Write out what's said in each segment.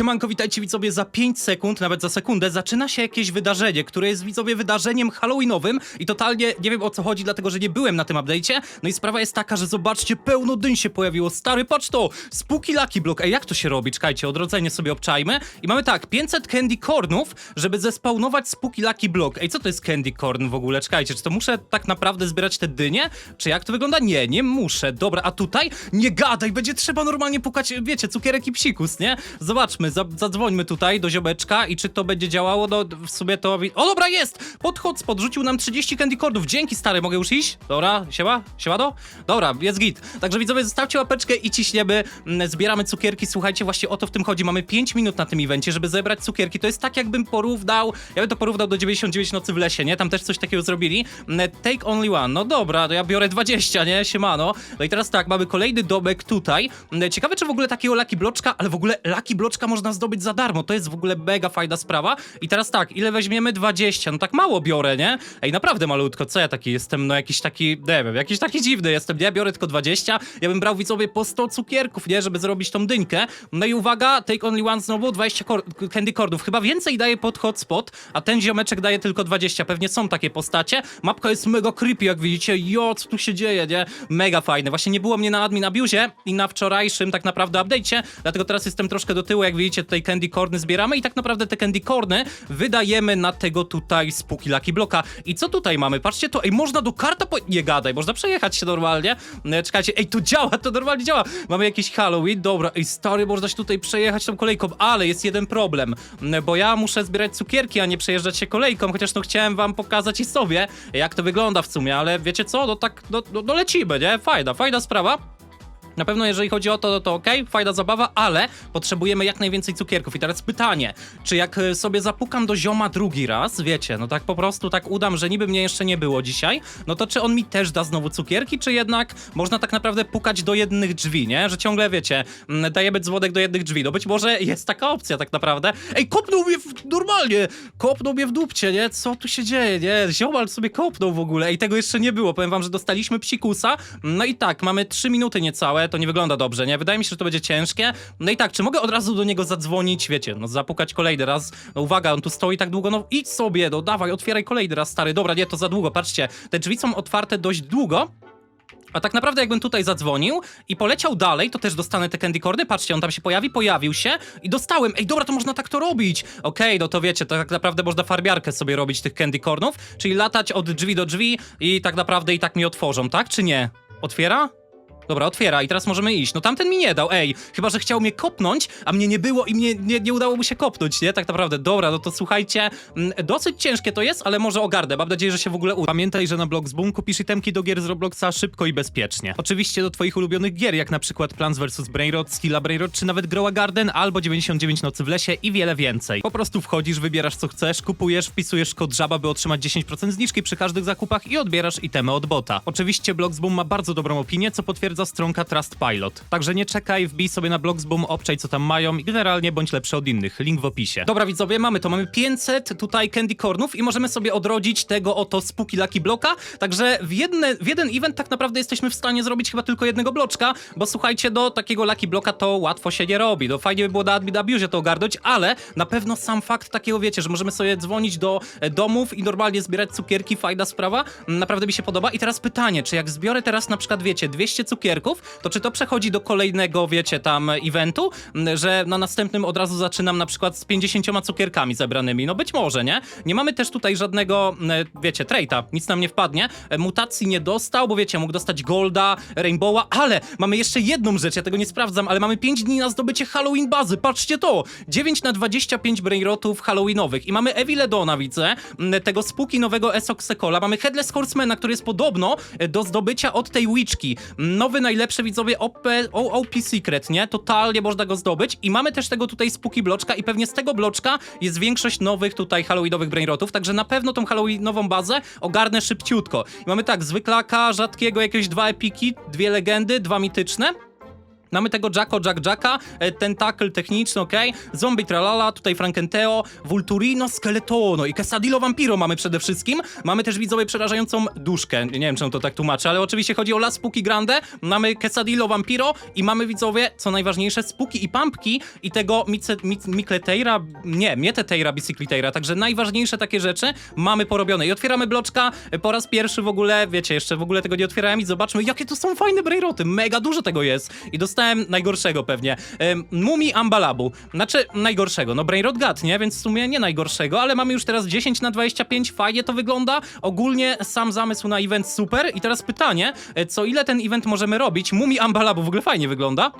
Siemanko, witajcie widzowie, za 5 sekund, nawet za sekundę zaczyna się jakieś wydarzenie, które jest widzowie wydarzeniem halloweenowym i totalnie nie wiem o co chodzi, dlatego że nie byłem na tym update'cie. No i sprawa jest taka, że zobaczcie, pełno dyń się pojawiło, stary, patrz to, Spooky Lucky Block, ej jak to się robi, czekajcie, odrodzenie sobie obczajmy i mamy tak, 500 candy cornów, żeby zespawnować Spooky Lucky Block. Ej, co to jest candy corn w ogóle, czekajcie, czy to muszę tak naprawdę zbierać te dynie, czy jak to wygląda? Nie, nie muszę, dobra, a tutaj? Nie gadaj, będzie trzeba normalnie pukać, wiecie, cukierek i psikus, nie? Zobaczmy, zadzwońmy tutaj do ziomeczka i czy to będzie działało, no w sumie to... O dobra, jest! Pod hotspot rzucił nam 30 candy cordów, dzięki stary, mogę już iść? Dobra, siema? Siemano? Dobra, jest git. Także widzowie, zostawcie łapeczkę i ciśniemy, mm, zbieramy cukierki, słuchajcie, właśnie o to w tym chodzi, mamy 5 minut na tym evencie, żeby zebrać cukierki, to jest tak jakbym porównał, ja bym to porównał do 99 nocy w lesie, nie? Tam też coś takiego zrobili. Mm, Take only one, no dobra, to ja biorę 20, nie? Siemano. No i teraz tak, mamy kolejny domek tutaj. Mm, Ciekawe, czy w ogóle takiego Lucky Bloczka, ale w ogóle Lucky Bloczka można zdobyć za darmo, to jest w ogóle mega fajna sprawa. I teraz tak, ile weźmiemy? 20, no tak mało biorę, nie? Ej, naprawdę malutko, co ja taki jestem, no jakiś taki, nie wiem, jakiś taki dziwny jestem, nie? Biorę tylko 20, ja bym brał widzowie po 100 cukierków, nie? Żeby zrobić tą dynkę. No i uwaga, take only one znowu, 20 kor candy cordów, chyba więcej daje pod hotspot, a ten ziomeczek daje tylko 20, pewnie są takie postacie. Mapka jest mega creepy, jak widzicie, jo, co tu się dzieje, nie? Mega fajne, właśnie nie było mnie na admin abuzie i na wczorajszym tak naprawdę update'cie, dlatego teraz jestem troszkę do tyłu, jak widzicie, tutaj candy corny zbieramy i tak naprawdę te candy corny wydajemy na tego tutaj spooky lucky bloka. I co tutaj mamy? Patrzcie to, ej, można do karta po... Nie gadaj, można przejechać się normalnie. E, Czekajcie, ej, to działa, to normalnie działa. Mamy jakiś Halloween, dobra, ej, stary, można się tutaj przejechać tą kolejką, ale jest jeden problem, bo ja muszę zbierać cukierki, a nie przejeżdżać się kolejką, chociaż no chciałem wam pokazać i sobie, jak to wygląda w sumie, ale wiecie co, no tak, no, no, no lecimy, nie? Fajna, fajna sprawa. Na pewno jeżeli chodzi o to, to, okej, fajna zabawa, ale potrzebujemy jak najwięcej cukierków. I teraz pytanie, czy jak e, sobie zapukam do zioma drugi raz, wiecie, no tak po prostu tak udam, że niby mnie jeszcze nie było dzisiaj, no to czy on mi też da znowu cukierki, czy jednak można tak naprawdę pukać do jednych drzwi, nie? Że ciągle, wiecie, mm, dajemy dzwonek do jednych drzwi. No być może jest taka opcja tak naprawdę. Ej, kopnął mnie w, normalnie, kopnął mnie w dupcie, nie? Co tu się dzieje, nie? Ziomal sobie kopnął w ogóle i tego jeszcze nie było. Powiem wam, że dostaliśmy psikusa, no i tak, mamy 3 minuty niecałe, to nie wygląda dobrze, nie? Wydaje mi się, że to będzie ciężkie. No i tak, czy mogę od razu do niego zadzwonić, wiecie, no zapukać kolejny raz. No uwaga, on tu stoi tak długo, no idź sobie, no dawaj, otwieraj kolejny raz, stary. Dobra, nie, to za długo, patrzcie, te drzwi są otwarte dość długo. A tak naprawdę jakbym tutaj zadzwonił i poleciał dalej, to też dostanę te candy corny. Patrzcie, on tam się pojawi, pojawił się i dostałem. Ej, dobra, to można tak to robić. Okej, no to wiecie, to tak naprawdę można farbiarkę sobie robić tych candy cornów, czyli latać od drzwi do drzwi i tak naprawdę i tak mi otworzą, tak czy nie? Otwiera? Dobra, otwiera i teraz możemy iść. No tamten mi nie dał, ej. Chyba, że chciał mnie kopnąć, a mnie nie było i mnie nie, nie udało mu się kopnąć, nie? Tak naprawdę. Dobra, no to słuchajcie, mm, dosyć ciężkie to jest, ale może ogarnę. Mam nadzieję, że się w ogóle uda. Pamiętaj, że na Bloxboom kupisz itemki do gier z Robloxa szybko i bezpiecznie. Oczywiście do twoich ulubionych gier, jak na przykład Plants vs. Brainrot, Skilla Brainrot, czy nawet Grow a Garden, albo 99 nocy w lesie i wiele więcej. Po prostu wchodzisz, wybierasz co chcesz, kupujesz, wpisujesz kod żaba, by otrzymać 10% zniżki przy każdych zakupach i odbierasz itemy od bota. Oczywiście Bloxboom ma bardzo dobrą opinię, co potwierdza stronka Trustpilot. Także nie czekaj, wbij sobie na Bloxboom, obczaj co tam mają i generalnie bądź lepszy od innych. Link w opisie. Dobra widzowie, mamy to, mamy 500 tutaj candy cornów i możemy sobie odrodzić tego oto spooky lucky bloka, także w, jedne, w jeden event tak naprawdę jesteśmy w stanie zrobić chyba tylko jednego bloczka, bo słuchajcie, do takiego lucky bloka to łatwo się nie robi. No fajnie by było na admin abuse to ogarnąć, ale na pewno sam fakt takiego, wiecie, że możemy sobie dzwonić do e, domów i normalnie zbierać cukierki, fajna sprawa, naprawdę mi się podoba. I teraz pytanie, czy jak zbiorę teraz na przykład, wiecie, 200 cukierków, to czy to przechodzi do kolejnego, wiecie, tam eventu, Mm, że na następnym od razu zaczynam na przykład z 50 cukierkami zebranymi? No być może, nie? Nie mamy też tutaj żadnego, mm, wiecie, traita, nic nam nie wpadnie. E, Mutacji nie dostał, bo wiecie, mógł dostać Golda, Rainbowa, ale mamy jeszcze jedną rzecz, ja tego nie sprawdzam, ale mamy 5 dni na zdobycie Halloween bazy, patrzcie to! 9 na 25 brainrotów halloweenowych i mamy Eviledona, widzę, mm, tego spooky nowego Esoksekola, mamy Headless Horsemana, który jest podobno e, do zdobycia od tej Witchki. Nowy, najlepszy widzowie OP, OP Secret, nie? Totalnie można go zdobyć i mamy też tego tutaj spooky bloczka i pewnie z tego bloczka jest większość nowych tutaj halloweenowych brainrotów, także na pewno tą halloweenową bazę ogarnę szybciutko. I mamy tak, zwyklaka, rzadkiego, jakieś dwa epiki, dwie legendy, dwa mityczne. Mamy tego Jacko, Jack Jacka, e, Tentacle techniczny, okej, Zombie Tralala, tutaj Frankenteo, Vulturino, Skeletono i Quesadillo Vampiro mamy przede wszystkim. Mamy też widzowie przerażającą duszkę, nie wiem czemu to tak tłumaczę, ale oczywiście chodzi o Las Spooky Grande, mamy Quesadillo Vampiro i mamy widzowie, co najważniejsze, Spooky i Pumpki i tego Mice, Mic, Micleteira, nie, Mieteteira Bicicliteira, także najważniejsze takie rzeczy mamy porobione. I otwieramy bloczka e, po raz pierwszy w ogóle, wiecie, jeszcze w ogóle tego nie otwierałem i zobaczmy, jakie to są fajne brejroty, mega dużo tego jest. I dostałem najgorszego pewnie. Mumi Ambalabu, znaczy najgorszego, no Brainrot Gut, nie? Więc w sumie nie najgorszego, ale mamy już teraz 10 na 25, fajnie to wygląda. Ogólnie sam zamysł na event super. I teraz pytanie, e, co ile ten event możemy robić? Mumi Ambalabu w ogóle fajnie wygląda.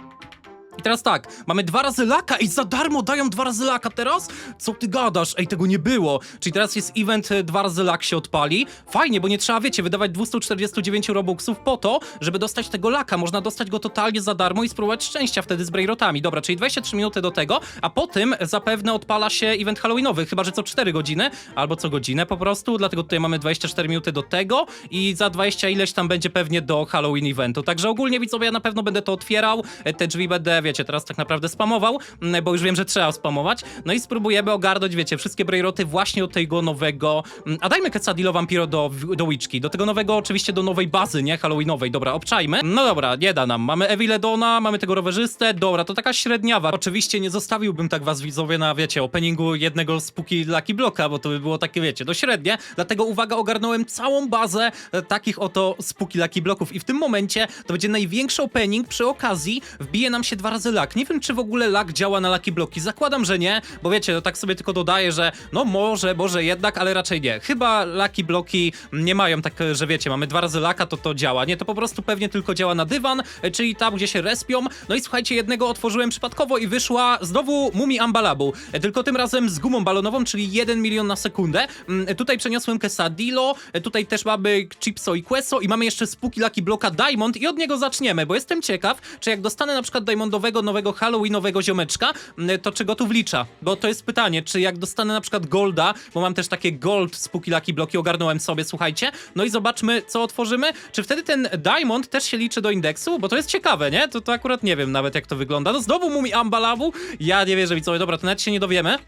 I teraz tak, mamy dwa razy laka i za darmo dają dwa razy laka teraz? Co ty gadasz? Ej, tego nie było. Czyli teraz jest event e, dwa razy lak się odpali. Fajnie, bo nie trzeba, wiecie, wydawać 249 robuxów po to, żeby dostać tego laka. Można dostać go totalnie za darmo i spróbować szczęścia wtedy z brainrotami. Dobra, czyli 23 minuty do tego, a po tym zapewne odpala się event halloweenowy, chyba że co 4 godziny, albo co godzinę po prostu, dlatego tutaj mamy 24 minuty do tego i za 20 ileś tam będzie pewnie do Halloween eventu. Także ogólnie widzowie, ja na pewno będę to otwierał, e, te drzwi będę, wiecie, teraz tak naprawdę spamował, mm, bo już wiem, że trzeba spamować. No i spróbujemy ogarnąć, wiecie, wszystkie brejroty właśnie od tego nowego. mm, A dajmy Quetzalilo Vampiro do, do Witchki, do tego nowego, oczywiście do nowej bazy, nie? Halloweenowej. Dobra, obczajmy. No dobra, nie da nam. Mamy Eviledona, mamy tego rowerzystę. Dobra, to taka średniawa. Oczywiście nie zostawiłbym tak was widzowie na, wiecie, openingu jednego z Lucky Blocka, bo to by było takie, wiecie, do średnie. Dlatego uwaga, ogarnąłem całą bazę e, takich oto Spooky Lucky Blocków i w tym momencie to będzie największy opening. Przy okazji wbije nam się dwa razy lak. Nie wiem, czy w ogóle lak działa na Lucky Bloki. Zakładam, że nie, bo wiecie, to tak sobie tylko dodaję, że no może, może jednak, ale raczej nie. Chyba Lucky Bloki nie mają tak, że wiecie, mamy dwa razy laka, to to działa. Nie, to po prostu pewnie tylko działa na dywan, czyli tam, gdzie się respią. No i słuchajcie, jednego otworzyłem przypadkowo i wyszła znowu Mumi Ambalabu. Tylko tym razem z gumą balonową, czyli 1 milion na sekundę. Mm, Tutaj przeniosłem Quesadillo, tutaj też mamy Chipso i Queso i mamy jeszcze Spooky Lucky Bloka Diamond i od niego zaczniemy, bo jestem ciekaw, czy jak dostanę na przykład Diamondowego, nowego Halloweenowego ziomeczka, mm, to czy go tu wlicza? Bo to jest pytanie, czy jak dostanę na przykład Golda, bo mam też takie Gold Spooky Lucky Bloki, ogarnąłem sobie, słuchajcie, no i zobaczmy, co otworzymy, czy wtedy ten Diamond też się liczy do indeksu, bo to jest ciekawe, nie? To, to akurat nie wiem nawet, jak to wygląda. No znowu Mumi Ambalabu, ja nie wierzę, widzowie, dobra, to nawet się nie dowiemy.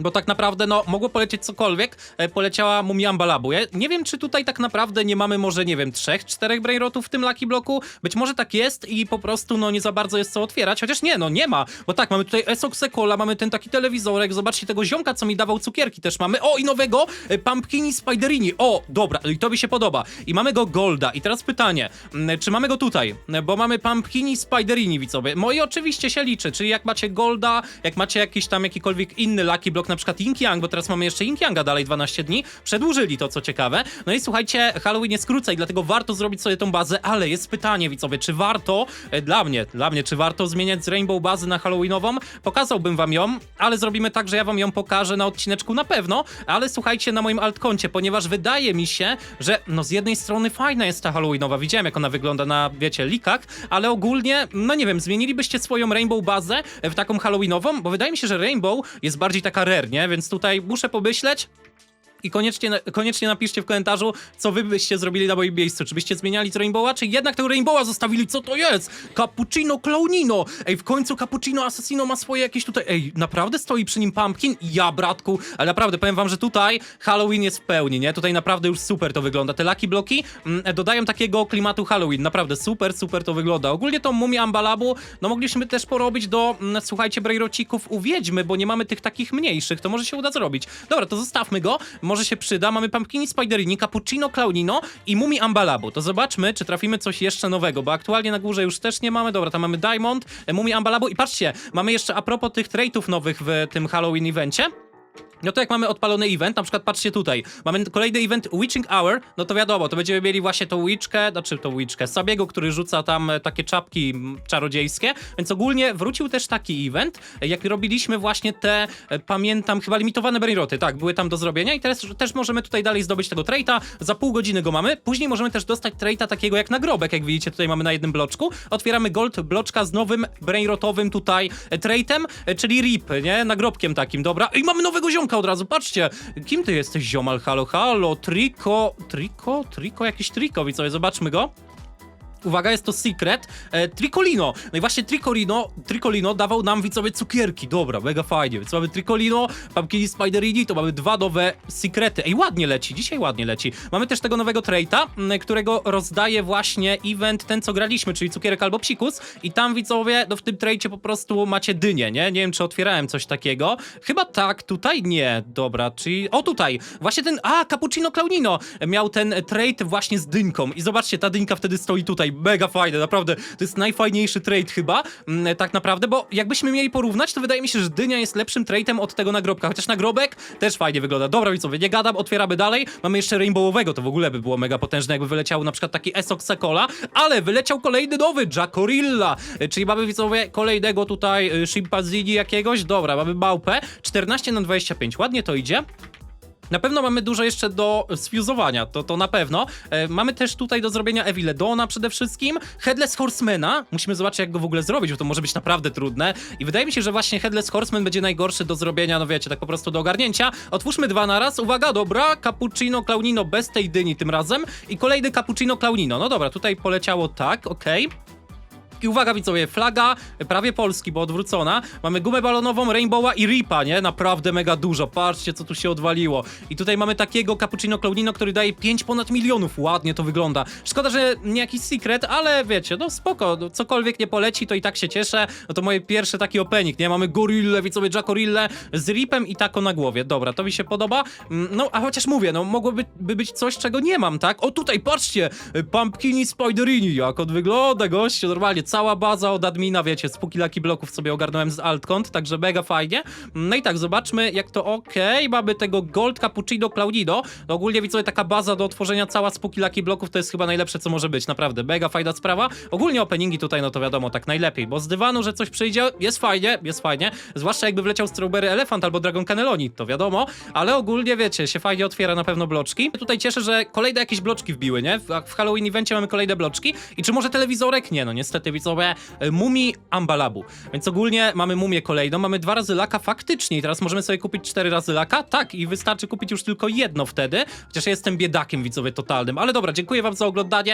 Bo tak naprawdę, no, mogło polecieć cokolwiek, e, poleciała Mumia Ambalabu. Ja nie wiem, czy tutaj tak naprawdę nie mamy może, nie wiem, trzech, czterech brainrotów w tym Lucky Bloku. Być może tak jest i po prostu, no, nie za bardzo jest co otwierać. Chociaż nie, no, nie ma. Bo tak, mamy tutaj Esoksekola, mamy ten taki telewizorek, zobaczcie tego ziomka, co mi dawał cukierki też mamy. O, i nowego e, Pumpkini Spiderini. O, dobra, i to mi się podoba. I mamy go Golda. I teraz pytanie, mm, czy mamy go tutaj? Bo mamy Pumpkini Spiderini, widzowie. No i oczywiście się liczy, czyli jak macie Golda, jak macie jakiś tam jakikolwiek inny Lucky Block, na przykład Yin Yang, bo teraz mamy jeszcze Yin Yanga dalej 12 dni, przedłużyli to, co ciekawe. No i słuchajcie, Halloween jest krócej, dlatego warto zrobić sobie tą bazę, ale jest pytanie, widzowie, czy warto, e, dla mnie, dla mnie, czy warto zmieniać z Rainbow bazy na Halloweenową? Pokazałbym wam ją, ale zrobimy tak, że ja wam ją pokażę na odcineczku na pewno, ale słuchajcie, na moim altkoncie, ponieważ wydaje mi się, że no z jednej strony fajna jest ta Halloweenowa, widziałem jak ona wygląda na, wiecie, likach, ale ogólnie, no nie wiem, zmienilibyście swoją Rainbow bazę w taką Halloweenową, bo wydaje mi się, że Rainbow jest bardziej taka rare, nie? Więc tutaj muszę pomyśleć. I koniecznie, koniecznie napiszcie w komentarzu, co wy byście zrobili na moim miejscu. Czy byście zmieniali z Rainbowa, czy jednak tego Rainbowa zostawili? Co to jest? Cappuccino Clownino! Ej, w końcu Cappuccino Assassino ma swoje jakieś tutaj... Ej, naprawdę stoi przy nim Pumpkin? Ja, bratku, ale naprawdę, powiem wam, że tutaj Halloween jest w pełni, nie? Tutaj naprawdę już super to wygląda. Te Lucky Bloki mm, dodają takiego klimatu Halloween. Naprawdę super, super to wygląda. Ogólnie tą Mumię Ambalabu, no mogliśmy też porobić do, mm, słuchajcie, Brejrocików u Wiedźmy, bo nie mamy tych takich mniejszych. To może się uda zrobić. Dobra, to zostawmy go. Może się przyda. Mamy Pumpkini Spiderini, Cappuccino Clownino i Mumi Ambalabu. To zobaczmy, czy trafimy coś jeszcze nowego, bo aktualnie na górze już też nie mamy. Dobra, tam mamy Diamond, e, Mumi Ambalabu i patrzcie, mamy jeszcze a propos tych traitów nowych w tym Halloween evencie. No to jak mamy odpalony event, na przykład patrzcie tutaj, mamy kolejny event Witching Hour, no to wiadomo, to będziemy mieli właśnie tą witchkę, znaczy tą witchkę, Sabiego, który rzuca tam e, takie czapki czarodziejskie, więc ogólnie wrócił też taki event, jak robiliśmy właśnie te, e, pamiętam, chyba limitowane brainroty, tak, były tam do zrobienia i teraz też możemy tutaj dalej zdobyć tego traita, za pół godziny go mamy, później możemy też dostać traita takiego jak nagrobek, jak widzicie tutaj mamy na jednym bloczku, otwieramy gold bloczka z nowym brainrotowym tutaj e, traitem, czyli rip, nie, nagrobkiem takim, dobra, i mamy nowego ziomka od razu, patrzcie, kim ty jesteś ziomal, halo, halo, triko, triko, triko, jakiś triko, widzowie, zobaczmy go. Uwaga, jest to secret. E, Tricolino. No i właśnie Tricolino, Tricolino dawał nam widzowie cukierki. Dobra, mega fajnie. Więc mamy Tricolino, Pumpkini Spiderini, to mamy dwa nowe sekrety. Ej, ładnie leci, dzisiaj ładnie leci. Mamy też tego nowego traita, którego rozdaje właśnie event ten, co graliśmy, czyli cukierek albo psikus. I tam widzowie, no w tym traicie po prostu macie dynię, nie? Nie wiem, czy otwierałem coś takiego. Chyba tak, tutaj nie. Dobra, czyli... O, tutaj. Właśnie ten... A, Cappuccino Claunino miał ten trade właśnie z dyńką. I zobaczcie, ta dyńka wtedy stoi tutaj. Mega fajne, naprawdę. To jest najfajniejszy trade chyba, mm, tak naprawdę, bo jakbyśmy mieli porównać, to wydaje mi się, że dynia jest lepszym trade'em od tego nagrobka. Chociaż nagrobek też fajnie wygląda. Dobra, widzowie, nie gadam, otwieramy dalej. Mamy jeszcze rainbowowego, to w ogóle by było mega potężne, jakby wyleciał na przykład taki Esok Sekola, ale wyleciał kolejny nowy, Jackorilla. E, Czyli mamy, widzowie, kolejnego tutaj y, Shimpanzini jakiegoś. Dobra, mamy małpę. 14 na 25, ładnie to idzie. Na pewno mamy dużo jeszcze do sfuzowania, to, to na pewno. E, mamy też tutaj do zrobienia Eviledona przede wszystkim. Headless Horsemana. Musimy zobaczyć, jak go w ogóle zrobić, bo to może być naprawdę trudne. I wydaje mi się, że właśnie Headless Horseman będzie najgorszy do zrobienia, no wiecie, tak po prostu do ogarnięcia. Otwórzmy dwa na raz. Uwaga, dobra. Cappuccino Claunino bez tej dyni tym razem. I kolejny Cappuccino Claunino. No dobra, tutaj poleciało tak, okej. I uwaga widzowie, flaga prawie Polski, bo odwrócona. Mamy gumę balonową, Rainbowa i Ripa, nie? Naprawdę mega dużo. Patrzcie, co tu się odwaliło. I tutaj mamy takiego Cappuccino Claudino, który daje 5 ponad milionów. Ładnie to wygląda. Szkoda, że nie jakiś secret, ale wiecie, no spoko. No, cokolwiek nie poleci, to i tak się cieszę. No to moje pierwsze taki opening, nie? Mamy Gorillę, widzowie, Jackorillę z Ripem i tako na głowie. Dobra, to mi się podoba. Mm, No, a chociaż mówię, no mogłoby by być coś, czego nie mam, tak? O, tutaj, patrzcie! Pumpkini Spiderini, jak on wygląda, goście, normalnie cała baza od admina, wiecie, z póki Lucky Bloków sobie ogarnąłem z altkont, także mega fajnie. No i tak, zobaczmy jak to okej, mamy tego Gold Cappuccino Claudino, no ogólnie widzowie taka baza do otworzenia cała z póki Lucky Bloków to jest chyba najlepsze co może być, naprawdę, mega fajna sprawa. Ogólnie openingi tutaj, no to wiadomo, tak najlepiej, bo z dywanu, że coś przyjdzie, jest fajnie, jest fajnie, zwłaszcza jakby wleciał Strawberry Elephant albo Dragon Cannelloni, to wiadomo, ale ogólnie wiecie, się fajnie otwiera na pewno bloczki. Tutaj cieszę, że kolejne jakieś bloczki wbiły, nie? W Halloween evencie mamy kolejne bloczki i czy może telewizorek? Nie, no niestety widzowie, e, Mumi Ambalabu. Więc ogólnie mamy mumię kolejną, mamy dwa razy laka faktycznie i teraz możemy sobie kupić cztery razy laka? Tak, i wystarczy kupić już tylko jedno wtedy, chociaż ja jestem biedakiem widzowie totalnym. Ale dobra, dziękuję wam za oglądanie,